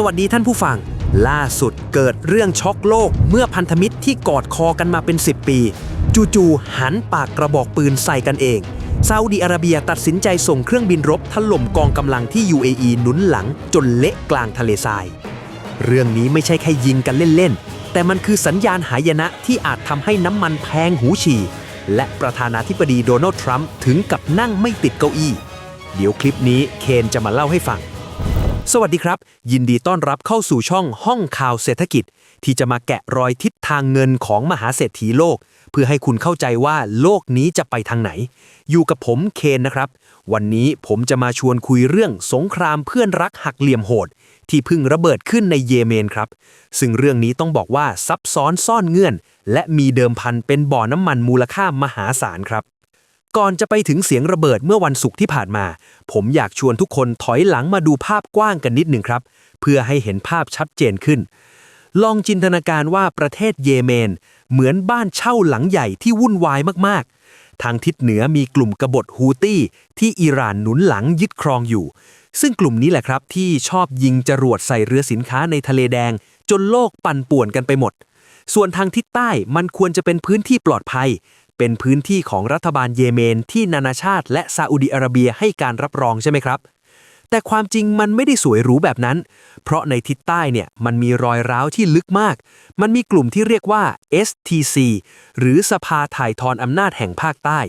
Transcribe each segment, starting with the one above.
สวัสดีท่านผู้ฟัง ล่าสุดเกิดเรื่องช็อกโลกเมื่อพันธมิตรที่กอดคอกันมาเป็น 10 ปี จู่ๆหันปากกระบอกปืนใส่กันเองซาอุดิอาระเบียตัดสินใจส่งเครื่องบินรบถล่มกองกำลังที่ UAE หนุนหลังจนเละกลางทะเลทราย เรื่องนี้ไม่ใช่แค่ยิงกันเล่นๆ แต่มันคือสัญญาณหายนะที่อาจทำให้น้ำมันแพงหูฉี่ และประธานาธิบดีโดนัลด์ทรัมป์ถึงกับนั่งไม่ติดเก้าอี้ เดี๋ยวคลิปนี้เคนจะมาเล่าให้ฟัง สวัสดีครับ ยินดีต้อนรับเข้าสู่ช่องห้องข่าวเศรษฐกิจ ที่จะมาแกะรอยทิศทางเงินของมหาเศรษฐีโลก เพื่อให้คุณเข้าใจว่าโลกนี้จะไปทางไหน อยู่กับผมเคนนะครับ วันนี้ผมจะมาชวนคุยเรื่องสงครามเพื่อนรักหักเหลี่ยมโหด ที่เพิ่งระเบิดขึ้นในเยเมนครับ ซึ่งเรื่องนี้ต้องบอกว่าซับซ้อนซ่อนเงื่อน และมีเดิมพันเป็นบ่อน้ำมันมูลค่ามหาศาลครับ ก่อนจะไปถึงเสียงระเบิดเมื่อวันศุกร์ที่ผ่านมา ผมอยากชวนทุกคนถอยหลังมาดูภาพกว้างกันนิดหนึ่งครับ เพื่อให้เห็นภาพชัดเจนขึ้น ลองจินตนาการว่าประเทศเยเมน เหมือนบ้านเช่าหลังใหญ่ที่วุ่นวายมากๆ ทางทิศเหนือมีกลุ่มกบฏฮูตี้ที่อิหร่านหนุนหลังยึดครองอยู่ ซึ่งกลุ่มนี้แหละครับที่ชอบยิงจรวดใส่เรือสินค้าในทะเลแดง จนโลกปั่นป่วนกันไปหมดส่วนทางทิศใต้มันควรจะเป็นพื้นที่ปลอดภัย เป็นพื้นที่ของรัฐบาลเยเมน ที่นานาชาติและซาอุดิอาระเบียให้การรับรองใช่ไหมครับ แต่ความจริงมันไม่ได้สวยหรูแบบนั้น เพราะในทิศใต้เนี่ยมันมีรอยร้าวที่ลึกมาก มันมีกลุ่มที่เรียกว่า STC หรือสภาถ่ายทอนอำนาจแห่งภาคใต้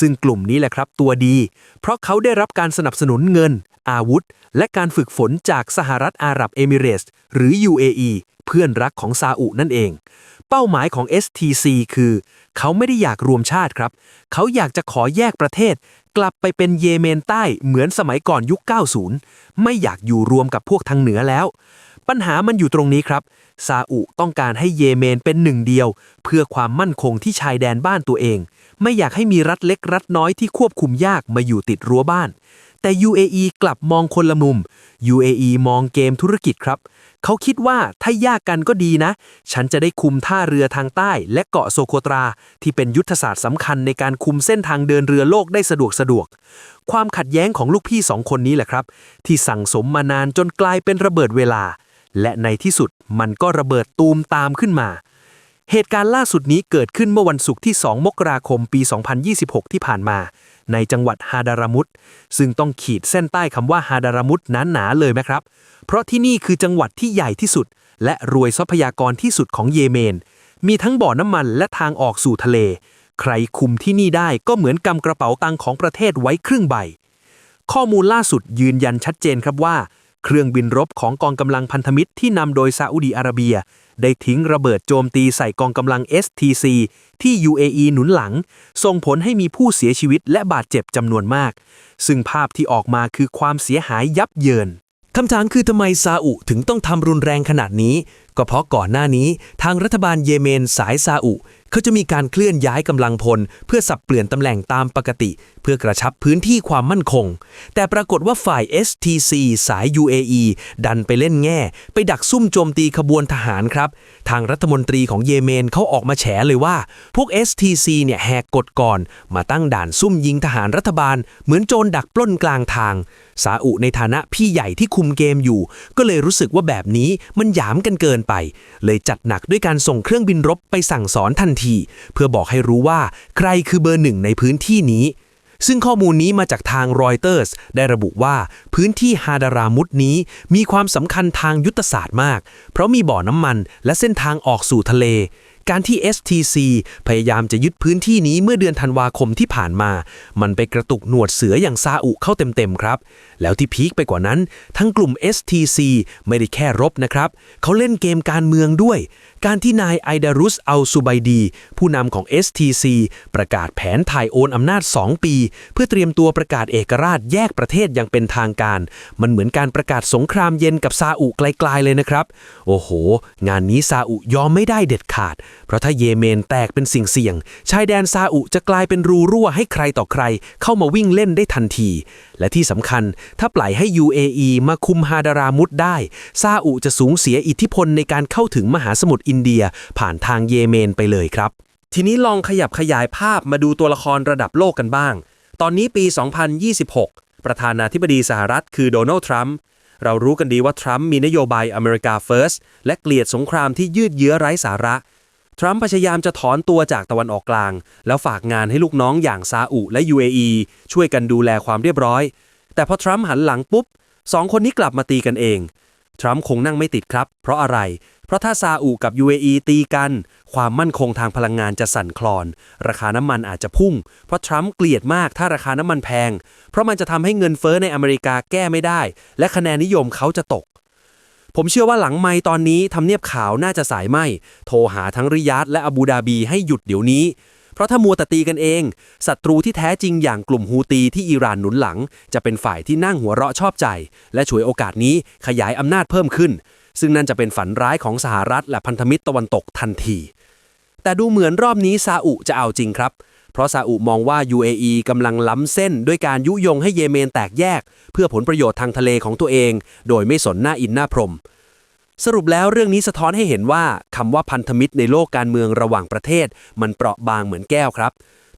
ซึ่งกลุ่มนี้แหละครับตัวดี เพราะเขาได้รับการสนับสนุนเงิน อาวุธ และการฝึกฝนจากสหรัฐอาหรับเอมิเรตส์หรือ UAE เพื่อนรักของซาอุนั่นเอง เป้าหมายของ STC คือ เขาไม่ได้อยากรวมชาติครับ เขาอยากจะขอแยกประเทศ กลับไปเป็นเยเมนใต้เหมือนสมัยก่อนยุค 90 ไม่อยากอยู่รวมกับพวกทางเหนือแล้ว ปัญหามันอยู่ตรงนี้ครับซาอุต้องการให้เยเมนเป็นหนึ่งเดียว เพื่อความมั่นคงที่ชายแดนบ้านตัวเอง ไม่อยากให้มีรัฐเล็กรัฐน้อยที่ควบคุมยากมาอยู่ติดรั้วบ้าน แต่ UAE กลับมองคนละมุม UAE มองเกมธุรกิจครับ เขาคิดว่าถ้ายากกันก็ดีนะ ฉันจะได้คุมท่าเรือทางใต้ และเกาะโซโคตรา ที่เป็นยุทธศาสตร์สำคัญในการคุมเส้นทางเดินเรือโลกได้สะดวกสะดวก ความขัดแย้งของลูกพี่สองคนนี้แหละครับ ที่สั่งสมมานานจนกลายเป็นระเบิดเวลา และในที่สุดมันก็ระเบิดตูมตามขึ้นมา เหตุการณ์ล่าสุดนี้เกิดขึ้นเมื่อวันศุกร์ที่ 2 มกราคมปี 2026 ที่ผ่านมา ในจังหวัดฮาดารามุตซึ่งต้องขีดเส้นใต้คำว่าฮาดารามุตหนาเลยนะครับ เพราะที่นี่คือจังหวัดที่ใหญ่ที่สุด และรวยทรัพยากรที่สุดของเยเมน มีทั้งบ่อน้ำมันและทางออกสู่ทะเล ใครคุมที่นี่ได้ก็เหมือนกำกระเป๋าตังค์ของประเทศไว้ครึ่งใบ ข้อมูลล่าสุดยืนยันชัดเจนครับว่า เครื่องบินรบของกองกำลังพันธมิตรที่นำโดยซาอุดีอาระเบีย ได้ทิ้งระเบิดโจมตีใส่กองกำลัง STC ที่ UAE หนุนหลัง ส่งผลให้มีผู้เสียชีวิตและบาดเจ็บจำนวนมาก ซึ่งภาพที่ออกมาคือความเสียหายยับเยินคำถามคือทำไมซาอุถึงต้องทำรุนแรงขนาดนี้ ก็เพราะก่อนหน้านี้ ทางรัฐบาลเยเมนสายซาอุ เขาจะมีการเคลื่อนย้ายกำลังพล เพื่อสับเปลี่ยนตำแหน่งตามปกติ เพื่อกระชับพื้นที่ความมั่นคง แต่ปรากฏว่าฝ่าย STC สาย UAE ดันไปเล่นแง่ ไปดักซุ่มโจมตีขบวนทหารครับ ทางรัฐมนตรีของเยเมนเขาออกมาแฉเลยว่า พวก STC เนี่ยแหกกฎก่อน มาตั้งด่านซุ่มยิงทหารรัฐบาล เหมือนโจรดักปล้นกลางทาง ซาอุในฐานะพี่ใหญ่ที่คุมเกมอยู่ ก็เลยรู้สึกว่าแบบนี้มันหยามกันเกินไป เลยจัดหนักด้วยการส่งเครื่องบินรบไปสั่งสอนทันทีเพื่อบอกให้รู้ว่าใครคือเบอร์หนึ่งในพื้นที่นี้ ซึ่งข้อมูลนี้มาจากทางรอยเตอร์สได้ระบุว่าพื้นที่ฮาดารามุดนี้มีความสำคัญทางยุทธศาสตร์มาก เพราะมีบ่อน้ำมันและเส้นทางออกสู่ทะเลการที่ STC พยายามจะยึดพื้นที่นี้เมื่อเดือนธันวาคมที่ผ่านมา มันไปกระตุกหนวดเสืออย่างซาอุเข้าเต็มๆครับ แล้วที่พีคไปกว่านั้น ทั้งกลุ่ม STC ไม่ได้แค่รบนะครับ เขาเล่นเกมการเมืองด้วย การที่นายไอดารุสอัลซูไบดี ผู้นำของ STC ประกาศแผนถ่ายโอนอำนาจ 2 ปี เพื่อเตรียมตัวประกาศเอกราชแยกประเทศอย่างเป็นทางการ มันเหมือนการประกาศสงครามเย็นกับซาอุไกลๆเลยนะครับ โอ้โห งานนี้ซาอุยอมไม่ได้เด็ดขาด เพราะถ้าเยเมนแตกเป็นสิ่งเสี่ยง ชายแดนซาอุจะกลายเป็นรูรั่วให้ใครต่อใคร เข้ามาวิ่งเล่นได้ทันที และที่สำคัญถ้าปล่อยให้ UAE มาคุมฮาดารามุดได้ซาอุจะสูญเสียอิทธิพลในการเข้าถึงมหาสมุทรอินเดีย ผ่านทางเยเมนไปเลยครับ ทีนี้ลองขยับขยายภาพมาดูตัวละครระดับโลกกันบ้าง ตอนนี้ปี 2026 ประธานาธิบดีสหรัฐคือโดนัลด์ทรัมป์เรารู้กันดีว่าทรัมป์มีนโยบายอเมริกา First และเกลียดสงครามที่ยืดเยื้อไร้สาระ ทรัมป์พยายามจะถอนตัวจากตะวันออกกลาง แล้วฝากงานให้ลูกน้องอย่างซาอุและ UAE ช่วยกันดูแลความเรียบร้อย แต่พอทรัมป์หันหลังปุ๊บสองคนนี้กลับมาตีกันเอง ทรัมป์คงนั่งไม่ติดครับ เพราะอะไร เพราะถ้าซาอุกับ UAE ตีกัน ความมั่นคงทางพลังงานจะสั่นคลอน ราคาน้ำมันอาจจะพุ่ง เพราะทรัมป์เกลียดมากถ้าราคาน้ำมันแพง เพราะมันจะทำให้เงินเฟ้อในอเมริกาแก้ไม่ได้ และคะแนนนิยมเขาจะตก ผมเชื่อว่าหลังไม่ตอนนี้ทำเนียบขาวน่าจะสายไหมโทรหาทั้งริยาดและอาบูดาบีให้หยุดเดี๋ยวนี้ เพราะถ้ามัวแต่ตีกันเองศัตรูที่แท้จริงอย่างกลุ่มฮูตีที่อิหร่านหนุนหลัง จะเป็นฝ่ายที่นั่งหัวเราะชอบใจ และฉวยโอกาสนี้ขยายอำนาจเพิ่มขึ้น ซึ่งนั่นจะเป็นฝันร้ายของสหรัฐและพันธมิตรตะวันตกทันที แต่ดูเหมือนรอบนี้ซาอุจะเอาจริงครับเพราะซาอุมองว่า UAE กำลังล้ำเส้นด้วยการยุยงให้เยเมนแตกแยก เพื่อผลประโยชน์ทางทะเลของตัวเอง โดยไม่สนหน้าอินหน้าพรม สรุปแล้วเรื่องนี้สะท้อนให้เห็นว่าคำว่าพันธมิตรในโลกการเมืองระหว่างประเทศ มันเปราะบางเหมือนแก้วครับ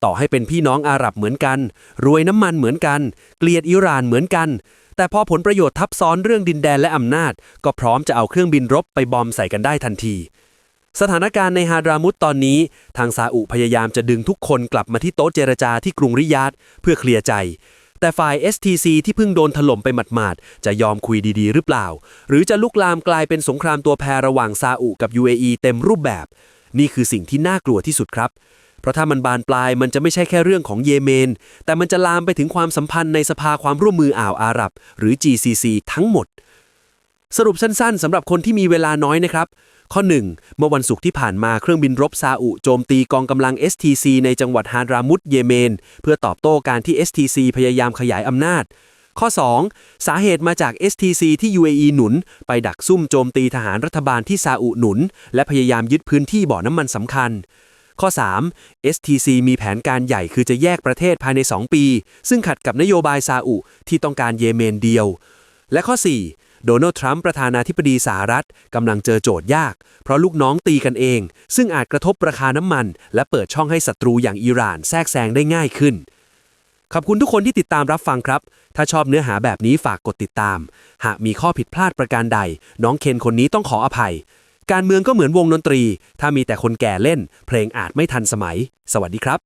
ต่อให้เป็นพี่น้องอาหรับเหมือนกัน รวยน้ำมันเหมือนกัน เกลียดอิหร่านเหมือนกัน แต่พอผลประโยชน์ทับซ้อนเรื่องดินแดนและอำนาจ ก็พร้อมจะเอาเครื่องบินรบไปบอมใส่กันได้ทันที สถานการณ์ในฮาดรามุตตอนนี้ ทางซาอุพยายามจะดึงทุกคนกลับมาที่โต๊ะเจรจาที่กรุงริยาดเพื่อเคลียร์ใจ แต่ฝ่าย STC ที่เพิ่งโดนถล่มไปหมาดๆ จะยอมคุยดีๆ หรือเปล่า หรือจะลุกลามกลายเป็นสงครามตัวแพรระหว่างซาอุกับ UAE เต็มรูปแบบ นี่คือสิ่งที่น่ากลัวที่สุดครับ เพราะถ้ามันบานปลายมันจะไม่ใช่แค่เรื่องของเยเมน แต่มันจะลามไปถึงความสัมพันธ์ในสภาความร่วมมืออ่าวอาหรับ หรือ GCC ทั้งหมด สรุปสั้นๆสำหรับคนที่มีเวลาน้อยนะครับ ข้อ 1 เมื่อวันศุกร์ที่ผ่านมาเครื่องบินรบซาอุโจมตีกองกำลัง STC ในจังหวัดฮารามุตเยเมน เพื่อตอบโต้การที่ STC พยายามขยายอำนาจ ข้อ 2 สาเหตุมาจาก STC ที่ UAE หนุน ไปดักซุ่มโจมตีทหารรัฐบาลที่ซาอุหนุน และพยายามยึดพื้นที่บ่อน้ำมันสำคัญข้อ 3 STC มีแผนการใหญ่คือจะแยกประเทศภายใน 2 ปี ซึ่งขัดกับนโยบายซาอุที่ต้องการเยเมนเดียว และข้อ 4 โดนัลด์ทรัมป์ประธานาธิบดีสหรัฐกำลังเจอโจทย์ยาก เพราะลูกน้องตีกันเอง ซึ่งอาจกระทบราคาน้ำมัน และเปิดช่องให้ศัตรูอย่างอิหร่านแทรกแซงได้ง่ายขึ้น ขอบคุณทุกคนที่ติดตามรับฟังครับ ถ้าชอบเนื้อหาแบบนี้ฝากกดติดตาม หากมีข้อผิดพลาดประการใด น้องเคนคนนี้ต้องขออภัย การเมืองก็เหมือนวงดนตรี ถ้ามีแต่คนแก่เล่น เพลงอาจไม่ทันสมัย สวัสดีครับ